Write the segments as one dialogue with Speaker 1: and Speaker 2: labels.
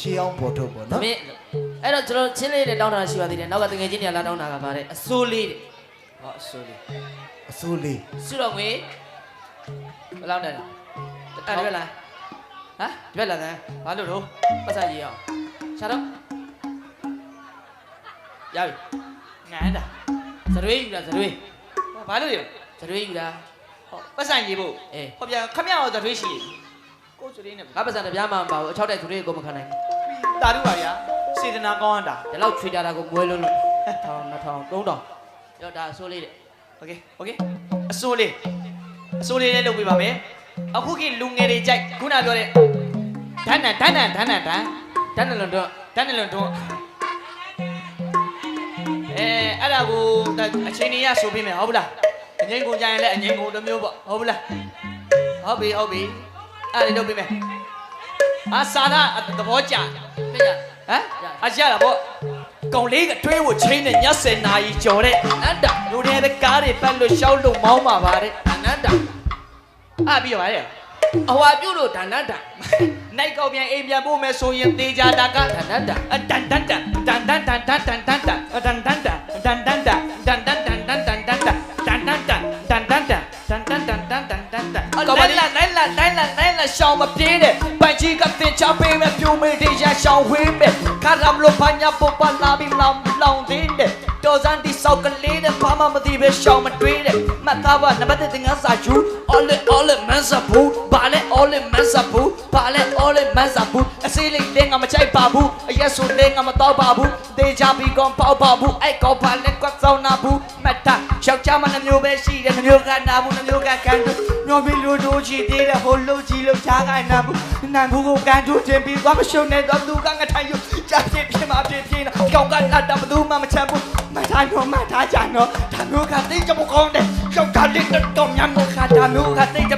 Speaker 1: ရှေးအောင်ပေါ်ထုတ်ပေါ့။နော်
Speaker 2: မင်းအဲ့တော့ကျွန်တော်ချင်းလေးနဲ့တောင်းတာရှိပါသေးတယ်။နောက်ကတငယ်ချင်းတွေကလာတောင်းတာကပါတဲ့အစိုးလေးတဲ့
Speaker 3: ဟောဆိုလေ
Speaker 1: အစိုးလေး။
Speaker 2: စုတော့ငွေဘယ်လောက်နဲ့လဲ။အဲ့ဒီဘက်လား။ဟမ်ဒီဘက်လားတဲ့။ဘာလို့တော့ပတ်စရေးအောင်။ရှာတော့ရပြီ
Speaker 3: ငန်းတာ။
Speaker 2: ဇရွေးယူလားဇရွေး
Speaker 3: ဟောဘာလို့ရ
Speaker 2: ဇရွေးယူလား
Speaker 3: ဟောပတ်ဆိုင်ရေးဖို့။
Speaker 2: အေး
Speaker 3: ဟောပြန်ခမရတော့တရွေးရှိကိုစရင်းနဲ့
Speaker 2: ငါပတ်စံတစ်ပြားမှမပါဘူး။အချောက်တဲ့ဇရွေးကိုမခံနိုင်ဘူး
Speaker 3: တာတို့ပါဗျာစေတနာကောင်းတာ
Speaker 2: ။ဒီလောက်ချွေတာတာကိုမွဲလို့လို့1000 2000 3000ရောဒါအစိုးလေးတဲ့
Speaker 3: โอเคโอเคအစိုးလေးအစိုးလေးလေးလုပ်ပြပါမယ်အခုကလူငယ်တွေကြိုက်ခုနပြောတဲ့ဒန်းနန်ဒန်းနန်ဒန်းနန်ဒန်း
Speaker 2: တန်းတယ်လို့တော့
Speaker 3: ဒန်းနန်လွန်တွန်းအဲအဲ့ဒါကိုအချိန်ကြီးရဆိုပြမယ်ဟုတ်ဘူးလားအငိမ့်ကုန်ကြရင်လည်းအငိမ့်ကုန်တစ်မျိုးပေါ့ဟုတ်ဘူးလားဟုတ်ပြီဟုတ်ပြီအဲ့ဒါလေးလုပ်ပြမယ်အာစာရသဘောကျ
Speaker 2: မရ
Speaker 3: ဟမ်အရရတာပေါ့ကောင်လေးကတွေးဖို့ချင်းနဲ့ည10နာရီကြော်တဲ့
Speaker 2: အနန္တ
Speaker 3: လူတွေပဲကားတွေပတ်လို့ရှောက်လို့မောင်းပါပါတဲ့
Speaker 2: အနန္တ
Speaker 3: အပြီးပါရဲ့
Speaker 2: အဟွာပြုတ်လို့ဒါနန္တ
Speaker 3: နိုင်ကောက်ပြန်အိမ်ပြန်ပို့မယ်ဆိုရင်တေချာတာက
Speaker 2: ဒါနန္တ
Speaker 3: အတန်တန်တန်တန်တန်တန်တန် ရရှောင်းဝေးမဲ့ခါရမ်လိုပါညာပုပ္ပလာပြီးလောင်လောင်သေးတဲ့တော်စန်ဒီဆောက်ကလေးတဲ့ဘာမှမသိပဲရှောင်းမတွေးတဲ့မှတ်သားပါနံပါတ်တဲ့ငါစာကျူ all it all it မန်းစာဘူးဘာလဲ all it မန်းစာဘူးဘာလဲ all it မန်းစာဘူးအစိလေးလေးငါမချိုက်ပါဘူးအရက်ဆိုလေးငါမတော့ပါဘူးတေချာပြီးကောင်ပေါက်ပါဘူးအဲ့ကောင်ဘာလဲကွတ်ဆောင်နာဘူးမှတ်တာ ယောက်ျားမနှမျိုးပဲရှိတယ်နှမျိုးကနာဘူးနှမျိုးကကန်တူညောပြီးလို့တို့ချီသေးတယ်ဟိုလို့ကြီးလို့ချားကိုင်းနာဘူးနာဘူးကိုကန်တူတင်ပြီးသွားမရှုံနဲ့တော့သူကငါထိုင်ယူကြာပြင်းပြင်းမပြင်းပြင်းကောင်ကလာတာဘသူမှမချမ်းဘူးမထားတော့မထားကြတော့ဒါမျိုးကသိကြမကောင်းတယ်ယောက်ျားလေးတော့ညံမခါဒါမျိုးကသိကြမကောင်းတယ်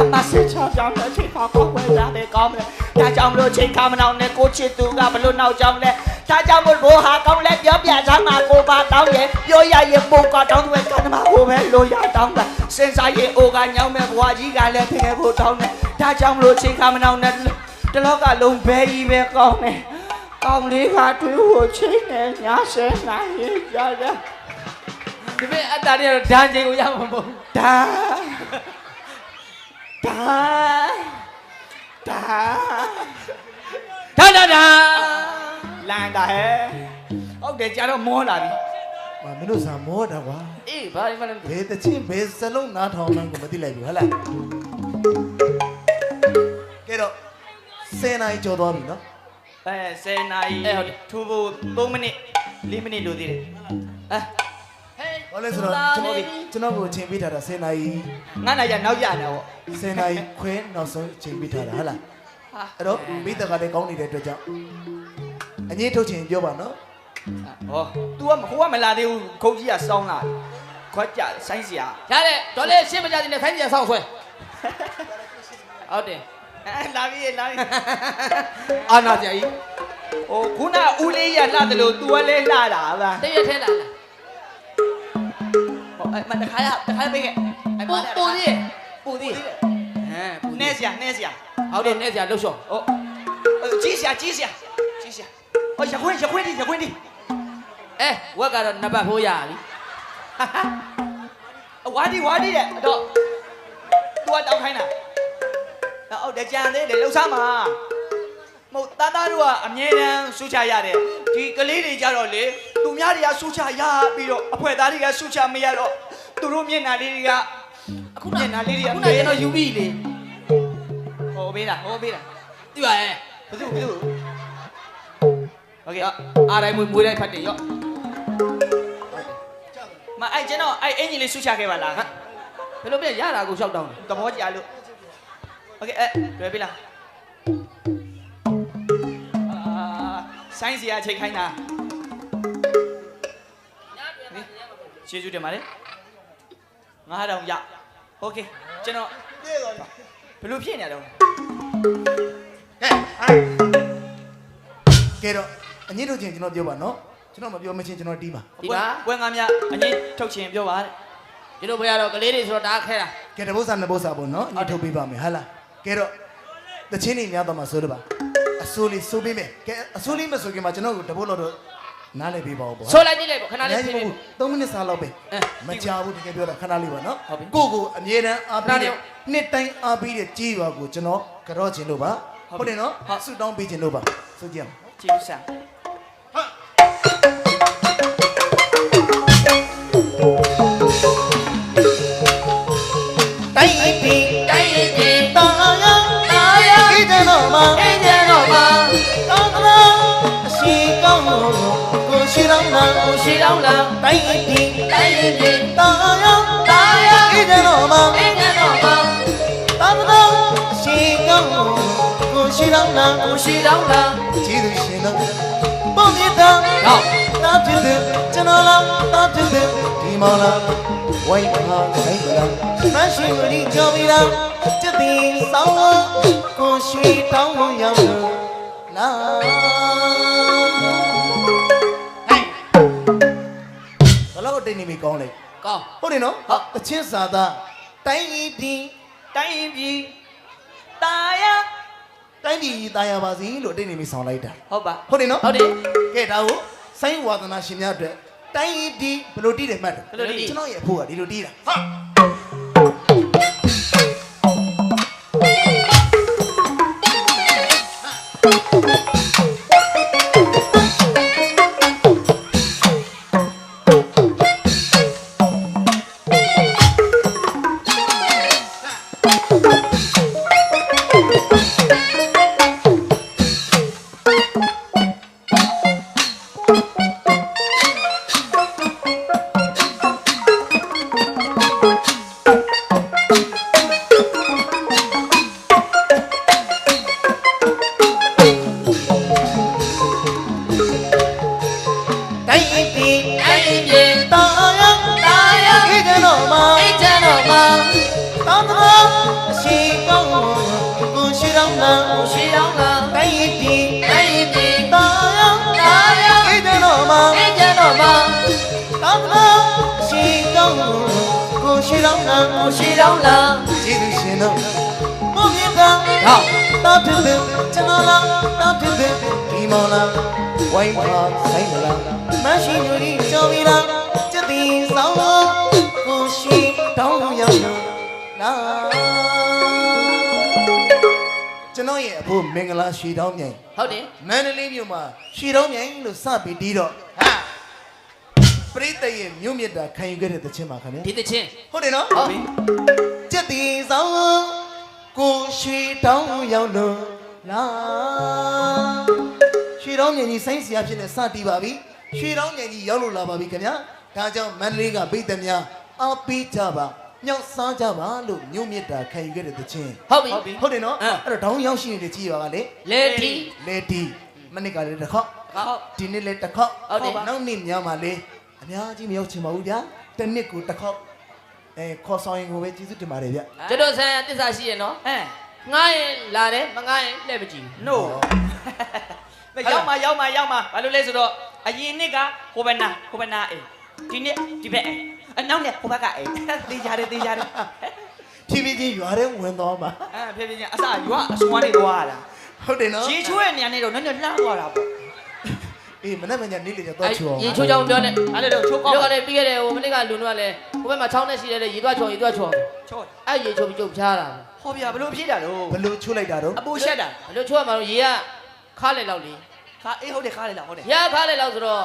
Speaker 3: နောက်ကြမှာဆစ်ချောင်းကြောင်းတဲ့ချိန်ခါကောင်းဝဲလာတယ်ကောင်းတယ်ဒါကြောင့်မလို့ချိန်ခါမနောက်နဲ့ကိုချစ်သူကဘလို့နောက်ကြောင်းလဲဒါကြောင့်မလို့ဟာကောင်းလဲပြောပြချမ်းမှာကိုပါတောင်းရဲ့ပြောရရင်ပုံကတောင်းတဲ့ကန္နမကိုပဲလို့ရတောင်းတာစင်စားရင်အိုကညောင်းမဲ့ဘွားကြီးကလည်းဖင်ဖို့တောင်းတယ်ဒါကြောင့်မလို့ချိန်ခါမနောက်နဲ့တလောကလုံးဘဲကြီးပဲကောင်းတယ်ကောင်းလေးကတွေးဖို့ချိန်နဲ့ညာဆဲနိုင်ရကြကြ
Speaker 2: ဒီမဲ့အတ္တတွေကတော့ဒန်းချိန်ကိုရမှာမဟုတ်ဘူး
Speaker 3: ဒါ ဒါဒါ
Speaker 2: ဒါဒါဒါ
Speaker 3: လန်တာဟဲ့ဟုတ်တယ်ကြာတော့မောလာပြီ
Speaker 1: မမင်းတို့စာမောတာကွာ
Speaker 2: အေးဘာမှမလုပ်
Speaker 1: ဘယ်တချင်းဘယ်စလုံးနားထောင်မှန်းကိုမသိလိုက်ဘူးဟဟလားကဲတော့စင်နိုင်ကြော်သွားပြီနော်
Speaker 3: အဲ10နာရီထူဖို့3မိနစ်4မိနစ်လိုသေးတယ်အဲ
Speaker 2: ဟေး
Speaker 1: ဘာလဲဆိုတော့ကျွန်တော်ကျွန်တော်ကိုအချိန်ပေးထားတာ10နာရီ
Speaker 3: ငါနိုင်ရနောက်ရနေပေါ့
Speaker 1: 10နာရီခွဲနောက်ဆုံးအချိန်ပေးထားတာဟဟလား
Speaker 3: ဟာ
Speaker 1: အဲ့တော့မိတ္တကလည်းကောင်းနေတဲ့အတွက်ကြောင့်အငြိထုတ်ချင်ပြောပါနော်
Speaker 3: ဟော तू ကဟိုကမလာသေးဘူးခုတ်ကြီးကစောင်းလာခွက်ကြဆိုင်းစရာ
Speaker 2: ရတဲ့ဒေါ်လေးရှင်းမကြတဲ့ဖိုင်းကြီးဆောက်ဆွဲဟုတ်တယ်
Speaker 3: အဲလာပြီလာပြီ
Speaker 2: အာနာကြာကြီး
Speaker 3: ဟိုခုနဦးလေးရလှတယ်လို့ तू ကလည်းလှတာဗျာ
Speaker 2: တည့်ရထဲလာလာ
Speaker 3: ဟောအဲမတခါရတခါပေးခဲ့အဲ
Speaker 2: ပူပူသေး
Speaker 3: ပူသေး
Speaker 2: ဟမ်ပူ
Speaker 3: နဲစရာနဲစရာ
Speaker 2: ဟုတ်တယ်နဲ့ကြာလှုပ်ရှော့
Speaker 3: ဟောကြီးစရာကြီးစရာကြီးစရာဟောရခွင်းရခွင်းဒီရခွင်းဒီ
Speaker 2: အဲဝက်ကတော့နံပါတ်ဖိုးရပြီ
Speaker 3: ဝါဒီဝါဒီတဲ့တော့ तू ကတောင်းခိုင်းတာဟုတ်တယ်ကြံသေးတယ်လှူစားမှာမဟုတ်တာတာတို့ကအမြဲတမ်းဆူချရတယ်ဒီကလေးတွေကြတော့လေ သူများတွေကဆူချရပြီးတော့အဖွဲသားတွေကဆူချမရတော့သူတို့မျက်နှာလေးတွေက
Speaker 2: အခု
Speaker 3: မျက်နှာလေးတွေက
Speaker 2: ခုနကျွန်တော်ယူပြီလေ
Speaker 3: ဟောပေးတာဟောပေးတာ
Speaker 2: ဒီပါရဲ့
Speaker 3: ဘယ်သူဘယ်သူโอเค
Speaker 2: အားတိုင်းမွေမွေတိုင်းဖတ်တယ်ရော့
Speaker 3: မအဲ့ကျွန်တော်အဲ့အင်ဂျင်လေးဆူချခဲ့ပါလား
Speaker 2: ဘယ်လိုပြရတာကိုရှောက်တောင်းတယ်
Speaker 3: သဘောကျလို့โอเคအဲ့လွယ်ပြီလားအာဆိုင်းစရာချိန်ခိုင်းတာ ကျေးဇူးတင်ပါတယ်ငါးတောင်ရโอเคကျွန်တော်ဘယ်လိုဖြစ်နေရတော့
Speaker 1: ကဲကဲတော့အငြိထုတ်ချင်ကျွန်တော်ပြောပါနော်ကျွန်တော်မပြောမချင်းကျွန်တော်တီးပါ
Speaker 2: ဒီပါ
Speaker 3: ဝဲငါများအငိမ့်ထုတ်ချင်ပြောပါတဲ့
Speaker 2: ဒီလိုဘယ်ရတော့ကလေးတွေဆိုတော့ဒါခဲတာ
Speaker 1: ကဲတပု္ပ္ပစာနှစ်ပု္ပ္ပစာပေါ့နော်အငြိထုတ်ပေးပါမယ်ဟဟလားကဲတော့တချင်းနေများတော့မှဆိုတော့ပါ အစိုးလေးစိုးပေးမယ်ကဲအစိုးလေးမဆိုခင်မှာကျွန်တော်ကိုတပုတ်လို့တော့ နားလည်ပေးပါဦးပေါ့
Speaker 2: ဆိုလိုက်ကြည့်လိုက်ပေါ့ခဏ
Speaker 1: နား
Speaker 2: လေး
Speaker 1: လေး
Speaker 2: ဖြည်း
Speaker 1: မ
Speaker 2: ဖြည်း
Speaker 1: ဟုတ်3မိနစ်စာလောက်ပဲ
Speaker 2: အဲ
Speaker 1: မကြာဘူးတကယ်ပြောတာခဏလေးပါနော်
Speaker 2: ဟုတ်ပြီ
Speaker 1: ကိုကိုအမြဲတမ်းအားပေး
Speaker 2: ခဏလေး
Speaker 1: တဲ့နှစ်တိုင်းအားပေးတဲ့ကြီးရွာကိုကျွန်တော်ကြော့ခြင်းလို့ပါ
Speaker 2: ဟုတ်ပြီ
Speaker 1: ဟုတ်တယ်နော်
Speaker 2: ဟုတ်
Speaker 1: ဆူတောင်းပေးခြင်းလို့ပါဆိုကြည့်အောင်
Speaker 2: ကြည့်ဦးစမ်း
Speaker 3: တိုင်းပြည်
Speaker 2: တိုင်းပြည်
Speaker 3: တာယာ
Speaker 2: တာယာ
Speaker 3: ဤတဲ့တော့မှာ
Speaker 2: အိမ်ကျန်တော့မှာ
Speaker 3: တောင်းလာအရှိကောင်းကို ရှိတော့နာ
Speaker 2: ကိုရှိတော့လား
Speaker 3: တိုင်းပြည်
Speaker 2: တိုင်းပြည်
Speaker 3: တာယာ
Speaker 2: တာယာ
Speaker 3: ဤတဲ့တော့မှာ
Speaker 2: အိမ်ကျန်တော့မှာ
Speaker 3: တောင်းလာအရှိကောင်းကိုရှိတော့နာ
Speaker 2: ကိုရှိတော့လား
Speaker 1: ကျေးဇူးရှင်တော့
Speaker 3: ပုံမြတ်တာ
Speaker 2: တော့
Speaker 3: တာဖြစ်တဲ့ကျွန်တော်လားတာဖြစ်တဲ့
Speaker 1: ဒီမောင်လာဝိုင်းပါဆိုင်ပါလား
Speaker 3: မရှိမရီကြော်ပြီးလားစက်တီဆောင်းကိုရှိတောင်းလို့ရောက်လို့
Speaker 1: တိတ်နေပြီကောင်းလဲ
Speaker 2: ကောင်း
Speaker 1: ဟုတ်တယ်နော်
Speaker 2: ဟုတ်
Speaker 1: အချင်းစာသား
Speaker 3: တိုင်းပြည်တိုင်းပြည်တာယာ
Speaker 1: တိုင်းပြည်တာယာပါစီလို့တိတ်နေပြီဆောင်လိုက်တာ
Speaker 2: ဟုတ်ပါ
Speaker 1: ဟုတ်တယ်နော်
Speaker 2: ဟုတ်တယ်
Speaker 1: ကဲဒါကိုစိုင်းဝါသနာရှင်များအတွက်တိုင်းပြည်ဘယ်လိုတီးတယ်မှတ်တယ်
Speaker 2: ဘယ်လိုတီး
Speaker 1: ကျွန်တော်ရဲ့အဖိုးကဒီလိုတီးတာဟာ
Speaker 3: တို
Speaker 2: ကို
Speaker 3: ရှိတော့
Speaker 2: လား
Speaker 3: တိုင်းပြည်
Speaker 2: တိုင်းပြည်
Speaker 3: တာယာ
Speaker 2: တာယာ
Speaker 3: ဤတဲ့တော့မှာ
Speaker 2: အိမ်ကျန်တော့မှာ
Speaker 3: တောင်းတော့အရှိကောင်းကိုရှိတော့နာ
Speaker 2: ကိုရှိတော့လား
Speaker 1: ကျေးဇူးရှင်တော့
Speaker 3: ပုံမြတ်တာ
Speaker 2: တော့
Speaker 3: တာဖြစ်တဲ့ကျွန်တော်လားတာဖြစ်တဲ့
Speaker 1: ဒီမောင်လာဝိုင်းပါဆိုင်ပါလား
Speaker 3: မရှိမရီကြော်ပြီးလားစက်တီဆောင်းကိုရှိတောင်းလို့ရောက်လို့လာ
Speaker 1: ကျွန်တော်ရဲ့အဖိုးမင်္ဂလာရွှေတောင်းမြိုင်
Speaker 2: ဟုတ်တယ်
Speaker 1: မန္တလေးမြို့မှာရွှေတောင်းမြိုင်လို့စပြီးတီးတော့ဟာပရိသတ်ရဲ့မြို့မြတ်တာခံယူခဲ့တဲ့တခြင်းပါခင်ဗျာ
Speaker 2: ဒီတချင်း
Speaker 1: ဟုတ်တယ်နော်
Speaker 2: ဟုတ်ပြီ
Speaker 3: စက်တီဆောင်းကိုရှိတောင်းလို့ရောက်လို့လာ
Speaker 1: ရွှေတောင်းမြိုင်ကြီးဆိုင်းစရာဖြစ်နေစတီးပါပြီရွှေတောင်းမြိုင်ကြီးရောက်လို့လာပါပြီခင်ဗျာဒါကြောင့်မန္တလေးကပြည်သက်များအားပေးကြပါ မြောက်စားကြပါလို့မြို့မြတ်တာခံယူခဲ့တဲ့သချင်း
Speaker 2: ဟုတ်ပြီ
Speaker 1: ဟုတ်ပြီဟုတ်တယ်နော်
Speaker 2: အဲ့
Speaker 1: တော့ဒေါင်းရောက်ရှိနေတဲ့ကြည်ပါကလေ
Speaker 2: လေတီ
Speaker 1: လေတီမနစ်ကလည်းတစ်ခေါက်
Speaker 2: ဟုတ်
Speaker 1: ဒီနေ့လည်းတစ်ခေါက်
Speaker 2: ဟုတ်တယ်
Speaker 1: နောက်နေ့ညမှာလေအများကြီးမရောက်ချင်ပါဘူးဗျာတစ်နှစ်ကိုတစ်ခေါက်အဲခေါ်ဆောင်ရင်ကိုပဲကျေးဇူးတင်ပါတယ်ဗျ
Speaker 2: ကျွန်တော်ဆန်တစ္ဆာရှိရနော်အဲငားရင်လာတယ်မငားရင်လှည့်မကြည့်ဘူး
Speaker 4: no ရောက်မှာရောက်မှာရောက်မှာဘာလို့လဲဆိုတော့အရင်နှစ်ကဟိုဘယ်နာဟိုဘယ်နာအေးဒီနှစ်ဒီဘက်အေး အနောက်နဲ့ဟိုဘက်ကအေးတေးကြတယ်တေးကြတယ်
Speaker 1: ဖြည်းဖြည်းချင်းရွာထဲဝင်သွားမှာ
Speaker 4: အဲဖေဖေချင်းအစရွာအစွမ်းနေသွားတာ
Speaker 1: ဟုတ်တယ်နော်
Speaker 4: ရေချိုးရဲ့နေရာနဲ့တော့နည်းနည်းလှမ်းသွားတာပေါ့
Speaker 1: အေးမနေ့မညနေလေတော့ချူအောင်
Speaker 2: ရေချိုးချောင်းပြောနေ
Speaker 4: အဲ့လိုတော့ချိုးကော
Speaker 2: ပြော
Speaker 4: င်း
Speaker 2: ကလည်းပြီးခဲ့တယ်ဟိုမနေ့ကလူတို့ကလည်းဟိုဘက်မှာချောင်းနဲ့ရှိတယ်လေရေသွားချောင်းရေသွားချောင်း
Speaker 4: ချိုး
Speaker 2: အဲ့ရေချိုးပြီးကျုပ်ဖြားတာ
Speaker 4: ဟောပြဘလို့ဖြစ်တာတော့
Speaker 1: ဘလို့ချူလိုက်တာတော့
Speaker 4: အပူရှက်တာ
Speaker 2: ဘလို့ချိုးရမှာတော့ရေကခါလေလောက်လေ
Speaker 4: ခါအေးဟုတ်တယ်ခါလေလားဟုတ်တယ်
Speaker 2: ရေကခါလေလောက်ဆိုတော့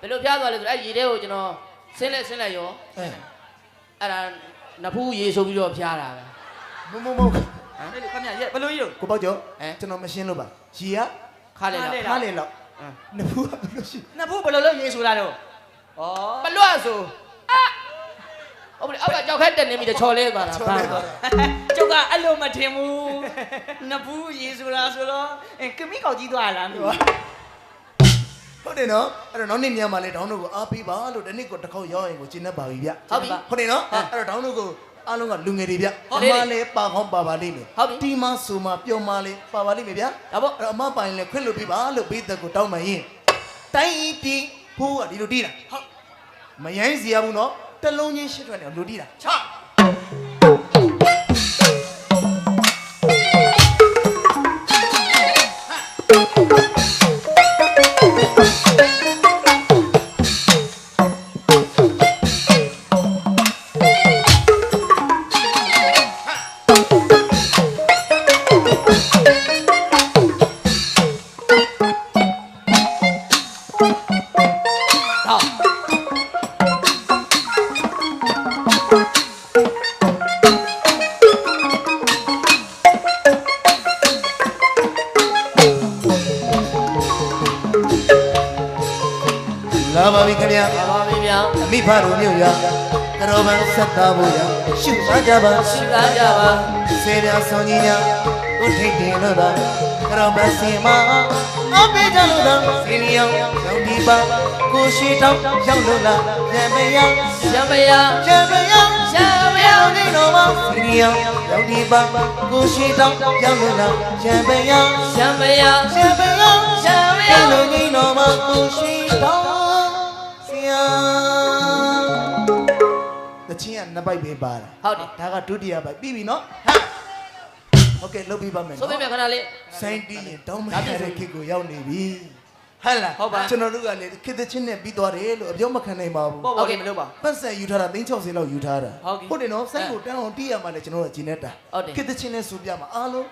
Speaker 2: ဘလို့ဖြားသွားလဲဆိုတော့အဲ့ရေထဲကိုကျွန်တော် ဆင်းလဲဆင်းလဲရော
Speaker 1: အဲ
Speaker 2: အဲ့ဒါနဖူးရေဆိုပြီးတော့ဖြားတာပဲ
Speaker 1: မမမ
Speaker 4: အဲ့လိုခမရရဲ့ဘလို့ကြီးတော့
Speaker 1: ကိုပေါ့ကျော်
Speaker 2: အဲ
Speaker 1: ကျွန်တော်မရှင်းလို့ပါရီက
Speaker 2: ခါလေလောက်
Speaker 1: ခါလေလောက်နဖူးကဘလို့ရှိ
Speaker 4: နှစ်ဖူးဘလို့လို့ရေဆိုတာတော့ဩ
Speaker 2: ပလွတ်ဆိုအာဟုတ်ပြီအောက်ကကြောက်ခက်တက်နေပြီတချော်လေးသွားတာ
Speaker 1: ချော်
Speaker 2: ဘာ
Speaker 1: လေးသွားတာ
Speaker 4: ကျုပ်ကအဲ့လိုမထင်ဘူးနှစ်ဖူးရေဆိုတာဆိုတော့အဲကမိကောက်ကြီးသွားလားမသိဘူး
Speaker 1: ဟုတ်တယ်နော်အဲ့တော့နောက်နေ့ညမှာလေဒေါင်းတို့ကိုအားပေးပါလို့တစ်နှစ်ကိုတစ်ခေါက်ရောက်ရင်ကိုကျင်းနေပါပြီဗျ
Speaker 2: ဟုတ်ပြီ
Speaker 1: ဟုတ်တယ်နော်အဲ့တော့ဒေါင်းတို့ကိုအားလုံးကလူငယ်တွေဗျ
Speaker 2: ဟုတ်
Speaker 1: အ
Speaker 2: တယ်
Speaker 1: မလည်းပါကောင်းပါပါလိမ့်မယ်
Speaker 2: ဟုတ်ပြီ
Speaker 1: တီမဆိုမပျော်မလေးပါပါလိမ့်မယ်ဗျာ
Speaker 2: ဒါပေါ့
Speaker 1: အဲ့တော့အမပိုင်လည်းခွင့်လွှတ်ပေးပါလို့ဘေးသက်ကိုတောင်းမှရင်တိုင်းတီဖိုးကဒီလိုတီးတာဟုတ်မယိုင်းစီရဘူးနော်တစ်လုံးချင်းရှစ်ထွက်နေအောင်လူတီးတာချ ကရောပန်ဆက်သားဖို့ရရှုစားကြပါ
Speaker 2: ရှိသားကြပါ
Speaker 1: စေရဆောင်ကြီးညာဥထိတ်တင်လို့သာကရောပန်စီမအပိကြလို့သာစီလျောင်းရောက်ဒီပါကိုရှိတောင်းရောက်လို့လားရံမယ
Speaker 2: ရမယ
Speaker 1: ရံမယ
Speaker 2: ရမယ
Speaker 1: ရောက်နေတော့ပါစီလျောင်းရောက်ဒီပါကိုရှိတောင်းရောက်လို့လားရံမယ
Speaker 2: ရမယ
Speaker 1: ရံမယရံမယလို့နေတော့ပါကိုရှိတောင်း နှစ်ပိုက်ပဲပါတာ
Speaker 2: ဟုတ်တယ်
Speaker 1: ဒါကဒုတိယပိုက်ပြီးပြီနော်ဟမ်ဟုတ်ကဲ့လုပ်ပြီးပါမယ်
Speaker 2: ဆိုပြ
Speaker 1: နော်
Speaker 2: မယ်ခဏလေး
Speaker 1: စိုင်းတီးရင်တောင်းမရတဲ့ခေတ်ကိုရောက်နေပြီဟဲ့လား
Speaker 4: ဟုတ်ပါ
Speaker 1: ကျွန်တော်တို့ကလည်းခေတ်သချင်းနဲ့ပြီးသွားတယ်လို့အပြောမခံနိုင်ပါဘူး
Speaker 4: ပေါ့ပေါ့လေးမလုပ်ပါ
Speaker 1: ပတ်စံယူထားတာ360လောက်ယူထားတာ
Speaker 4: ဟုတ်ကဲ့
Speaker 1: ဟုတ်တယ်နော်စိုင်းကိုတန်းအောင်တီးရမှလည်းကျွန်တော်တို့ကဂျင်းနေတာ
Speaker 2: ဟုတ်တယ်
Speaker 1: ခေတ်သချင်းနဲ့ဆိုပြမှာအားလုံး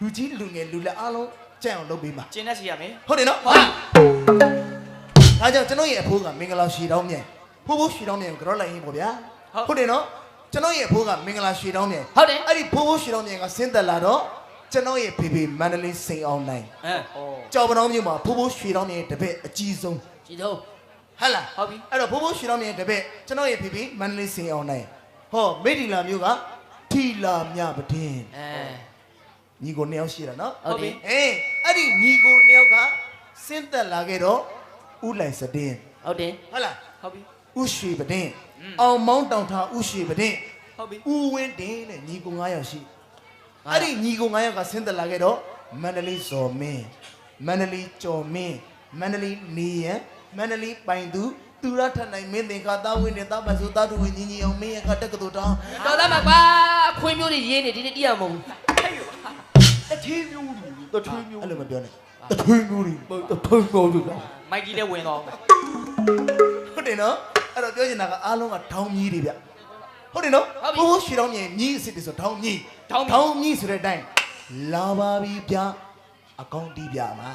Speaker 1: လူကြီးလူငယ်လူလက်အားလုံးကြိုက်အောင်လုပ်ပေးမှာ
Speaker 4: ကျင်းနဲ့စီရမယ်
Speaker 1: ဟုတ်တယ်နော်ဟုတ်ဒါကြောင့်ကျွန်တော်ရဲ့အဖိုးကမင်္ဂလာရှီတောင်းမြန်ဖိုးဖိုးရှီတောင်းမြန်ကိုကြောလိုက်ရင်ပေါ့ဗျာ ဟုတ်တယ်နော်ကျွန်တော်ရဲ့အဖိုးကမင်္ဂလာရှီတောင်းမြန်
Speaker 2: ဟုတ်တယ်
Speaker 1: အဲ့ဒီဖိုးဖိုးရှီတောင်းမြန်ကဆင်းသက်လာတော့ကျွန်တော်ရဲ့ဖေဖေမန္တလေးစိန်အောင်နိုင်
Speaker 4: ဟမ်ဩ
Speaker 1: ကြောက်ပတောင်းမြို့မှာဖိုးဖိုးရွှေတောင်းမြေတပည့်အကြီးဆုံး
Speaker 2: ကြည့်တော့
Speaker 1: ဟဟလား
Speaker 4: ဟုတ်ပြီ
Speaker 1: အဲ့တော့ဖိုးဖိုးရွှေတောင်းမြေတပည့်ကျွန်တော်ရဲ့ဖေဖေမန္တလေးစင်အောင်နိုင်ဟောမိတီလာမြို့ကထီလာမြပဒင်း
Speaker 2: အဲ
Speaker 1: ညီကိုနှစ်ယောက်ရှိတာနော်
Speaker 2: ဟုတ်ပြီ
Speaker 1: အေးအဲ့ဒီညီကိုနှစ်ယောက်ကဆင်းသက်လာခဲ့တော့ဥလိုက်စတင်း
Speaker 2: ဟုတ်တယ်
Speaker 1: ဟုတ်လား
Speaker 4: ဟုတ်ပြီ
Speaker 1: ဥရွှေပဒင်းအောင်မောင်းတောင်ထားဥရွှေပဒင်း
Speaker 4: ဟုတ်ပြီ
Speaker 1: ဥဝင်းတင်းတဲ့ညီကို9ယောက်ရှိအဲ့ဒီညီကို9ယောက်ကဆင်းသက်လာခဲ့တော့မန္တလေးဇော်မင်းမန္တလေးကျော်မင်းမန္တလေးနေရန်မန္တလေးပိုင်သူသူရထနိုင်မင်းသင်္ကာသားဝင်းနဲ့တာပတ်စုသားတူဝင်းညီညီအောင်မင်းရကတက်ကတူတောင်း
Speaker 2: တော်သားမကွာခွေးမျိုးတွေရေးနေဒီနေ့တီးရမဟုတ်ဘူး
Speaker 1: အထင်းမျိုးတထွေးမျိုးအဲ့လိုမပြောနဲ့တထွေးမျိုးတထွေးမျိုးလို့
Speaker 4: မိုက်ကြီးလည်းဝင်တော့
Speaker 1: ဟုတ်တယ်နော် အဲ့တော့ပြောချင်တာကအားလုံးကထောင်းမြီးတွေဗျဟုတ်တယ်နော်ဘိုးရွှေတောင်းမြင်မြီးအစ်စ်တွေဆိုထောင်းမြီးထောင်းမြီးဆိုတဲ့အတိုင်းလာပါပြီဗျအကောင်းတီးပြမှာ